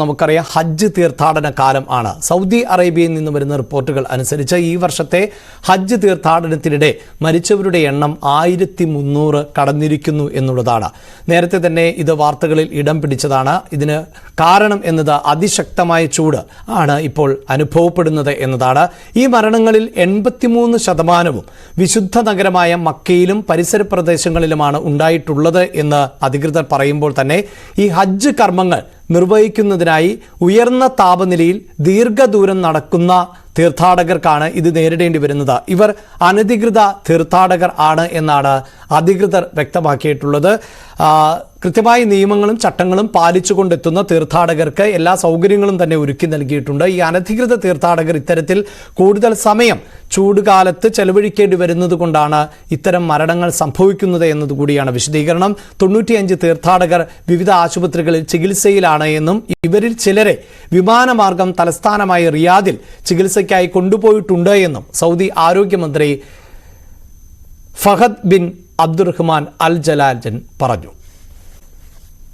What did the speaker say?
നമുക്കറിയാം ഹജ്ജ് തീർത്ഥാടന കാലം ആണ്. സൗദി അറേബ്യയിൽ നിന്ന് വരുന്ന റിപ്പോർട്ടുകൾ അനുസരിച്ച് ഈ വർഷത്തെ ഹജ്ജ് തീർത്ഥാടനത്തിനിടെ മരിച്ചവരുടെ എണ്ണം ആയിരത്തി മുന്നൂറ് കടന്നിരിക്കുന്നു എന്നുള്ളതാണ്. നേരത്തെ തന്നെ ഇത് വാർത്തകളിൽ ഇടം പിടിച്ചതാണ്. ഇതിന് കാരണം എന്നത് അതിശക്തമായ ചൂട് ആണ് ഇപ്പോൾ അനുഭവപ്പെടുന്നത് എന്നതാണ്. ഈ മരണങ്ങളിൽ എൺപത്തിമൂന്ന് ശതമാനവും വിശുദ്ധ നഗരമായ മക്കയിലും പരിസര പ്രദേശങ്ങളിലുമാണ് ഉണ്ടായിട്ടുള്ളത് എന്ന് അധികൃതർ പറയുമ്പോൾ തന്നെ ഈ ഹജ്ജ് കർമ്മങ്ങൾ നിർവഹിക്കുന്നതിനായി ഉയർന്ന താപനിലയിൽ ദീർഘദൂരം നടക്കുന്ന തീർത്ഥാടകർക്കാണ് ഇത് നേരിടേണ്ടി വരുന്നത്. ഇവർ അനധികൃത തീർത്ഥാടകർ ആണ് എന്നാണ് അധികൃതർ വ്യക്തമാക്കിയിട്ടുള്ളത്. കൃത്യമായ നിയമങ്ങളും ചട്ടങ്ങളും പാലിച്ചുകൊണ്ടെത്തുന്ന തീർത്ഥാടകർക്ക് എല്ലാ സൗകര്യങ്ങളും തന്നെ ഒരുക്കി നൽകിയിട്ടുണ്ട്. ഈ അനധികൃത തീർത്ഥാടകർ ഇത്തരത്തിൽ കൂടുതൽ സമയം ചൂടുകാലത്ത് ചെലവഴിക്കേണ്ടി വരുന്നത് കൊണ്ടാണ് ഇത്തരം മരണങ്ങൾ സംഭവിക്കുന്നത് എന്നതുകൂടിയാണ് വിശദീകരണം. തൊണ്ണൂറ്റിയഞ്ച് തീർത്ഥാടകർ വിവിധ ആശുപത്രികളിൽ ചികിത്സയിലാണ് എന്നും ഇവരിൽ ചിലരെ വിമാനമാർഗം തലസ്ഥാനമായ റിയാദിൽ ചികിത്സയ്ക്കായി കൊണ്ടുപോയിട്ടുണ്ട് എന്നും സൗദി ആരോഗ്യമന്ത്രി Fahad bin Abdulrahman Al Jalajel പറഞ്ഞു.